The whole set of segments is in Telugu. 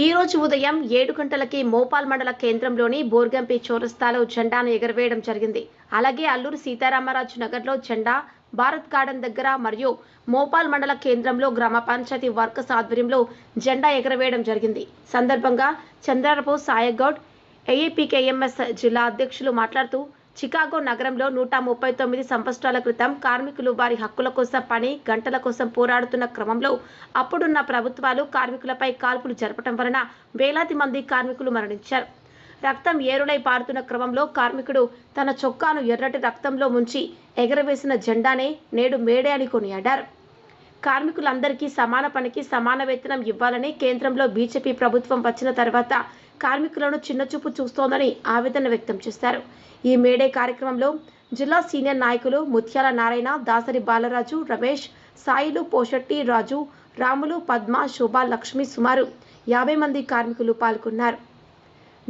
ఈ రోజు ఉదయం ఏడు గంటలకి మోపాల్ మండల కేంద్రంలోని బోర్గంపి చోరస్తాలో జెండాను ఎగరవేయడం జరిగింది. అలాగే అల్లూరు సీతారామరాజు నగర్లో జెండా భారత్ గార్డెన్ దగ్గర మరియు మోపాల్ మండల కేంద్రంలో గ్రామ పంచాయతీ వర్కర్స్ ఆధ్వర్యంలో జెండా ఎగరవేయడం జరిగింది. సందర్భంగా చంద్రబాబు సాయగౌడ్ ఏఏపీకేఎంఎస్ జిల్లా అధ్యక్షులు మాట్లాడుతూ చికాగో నగరంలో నూట ముప్పై తొమ్మిది సంవత్సరాల క్రితం కార్మికులు వారి హక్కుల కోసం పని గంటల కోసం పోరాడుతున్న క్రమంలో అప్పుడున్న ప్రభుత్వాలు కార్మికులపై కాల్పులు జరపడం వలన వేలాది మంది కార్మికులు మరణించారు. రక్తం ఏరులై పారుతున్న క్రమంలో కార్మికుడు తన చొక్కాను ఎర్రటి రక్తంలో ముంచి ఎగరవేసిన జెండానే నేడు మేడే అని కొనియాడారు. కార్మికులందరికీ సమాన పనికి సమాన వేతనం ఇవ్వాలని కేంద్రంలో బీజేపీ ప్రభుత్వం వచ్చిన తర్వాత కార్మికులను చిన్నచూపు చూస్తోందని ఆవేదన వ్యక్తం చేశారు. ఈ మేడే కార్యక్రమంలో జిల్లా సీనియర్ నాయకులు ముత్యాల నారాయణ దాసరి బాలరాజు రమేష్ సాయిలు పోషెట్టి రాజు రాములు పద్మ శోభా లక్ష్మి సుమారు యాభై మంది కార్మికులు పాల్గొన్నారు.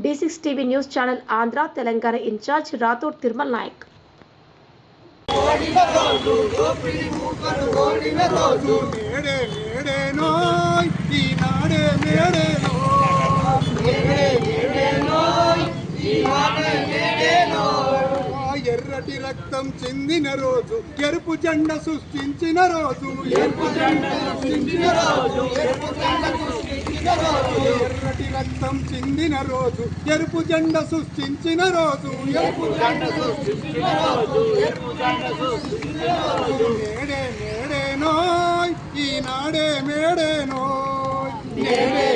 D six TV news channel Andhra Telangana incharge Rathod Tirumal Naik. May Day మేడేనోయ్ ఈనాడే మేడేనోయ్ మేడే మేడేనోయ్ ఎర్రటి రక్తం చెందిన రోజు ఎరుపు జెండ సృష్టించిన రోజు. ఎరుపు జెండ సృష్టించిన రోజు ఎరుపు జెండ సృష్టించిన రోజు. ఎర్రటి రక్తం చెందిన రోజు ఎరుపు జెండ సృష్టించిన రోజు. ఎరుపు జెండ సృష్టించిన రోజు ఎరుపు జెండ సృష్టించిన రోజు. మేడే మేడేనోయ్ ఈనాడే మేడేనోయ్ మేడే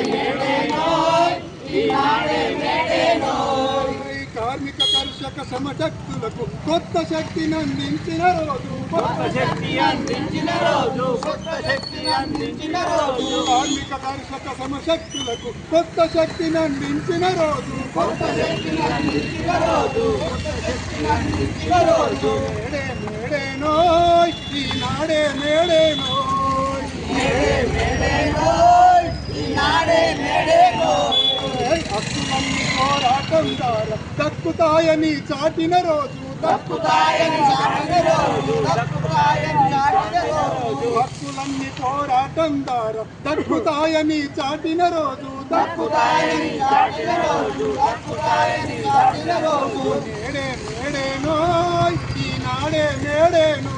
కర్షక సమశక్తులకు కొత్త శక్తిని అందించిన రోజు. కొత్త శక్తి అందించిన రోజు. కొత్త శక్తి అందించిన రోజు. కార్మిక కర్షక సమశక్తులకు కొత్త శక్తిని అందించిన రోజు. కొత్త శక్తిని అందించిన రోజు. కొత్త శక్తిని అందించిన రోజు. మేడే మేడేనోయ్ ఈనాడే మేడేనోయ్ మేడే మేడేనోయ్ ఈనాడే మేడేనోయ్ హక్కులన్నీ పోరాటం ద్వారా దక్కుతాయని చాటిన రోజు దక్కుతాయని చాటిన రోజు దక్కుతాయని చాటిన రోజు. హక్కులన్నీ పోరాటం దార దక్కుతాయని చాటిన రోజు దక్కుతాయని చాటిన రోజు దక్కుతాయని చాటిన రోజు. మేడే మేడేనోయ్ ఈనాడే మేడేనో.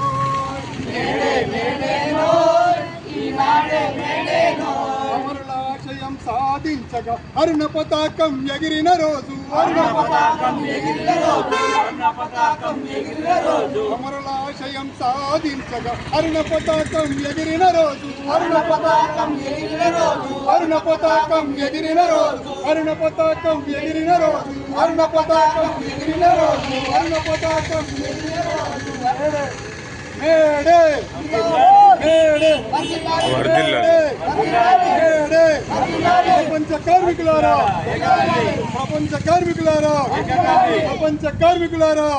మేడే మేడేనో ఈనాడే మేడేనో. సాధించగా అరుణ పతాకం ఎగిరిన రోజు అమరుల ఆశయం సాధించగా అరుణ పతాకం ఎగిరిన రోజు అరుణ పతాకం ఎగిరిన రోజు అరుణ పతాకం ఎగిరిన రోజు అరుణ పతాకం ఎగిరిన రోజు అరుణ పతాకం ఎగిరిన రోజు అరుణ పతాకం ఎగిరిన రోజు మేడే మేడే మేడే మేడే ప్రపంచ కార్మికులారా! ప్రపంచ కార్మికులారా! ప్రపంచ కార్మికులారా!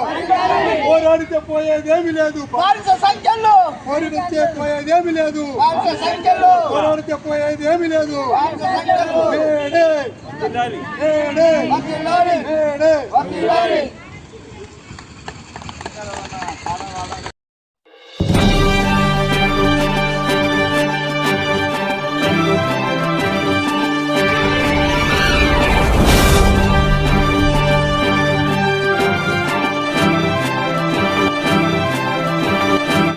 పోరాడితే పోయేదేమి లేదు. పోరాడితే పోయేదేమి లేదు. పోరాడితే పోయేదేమి లేదు. బానిస సంఖ్యలో మేడే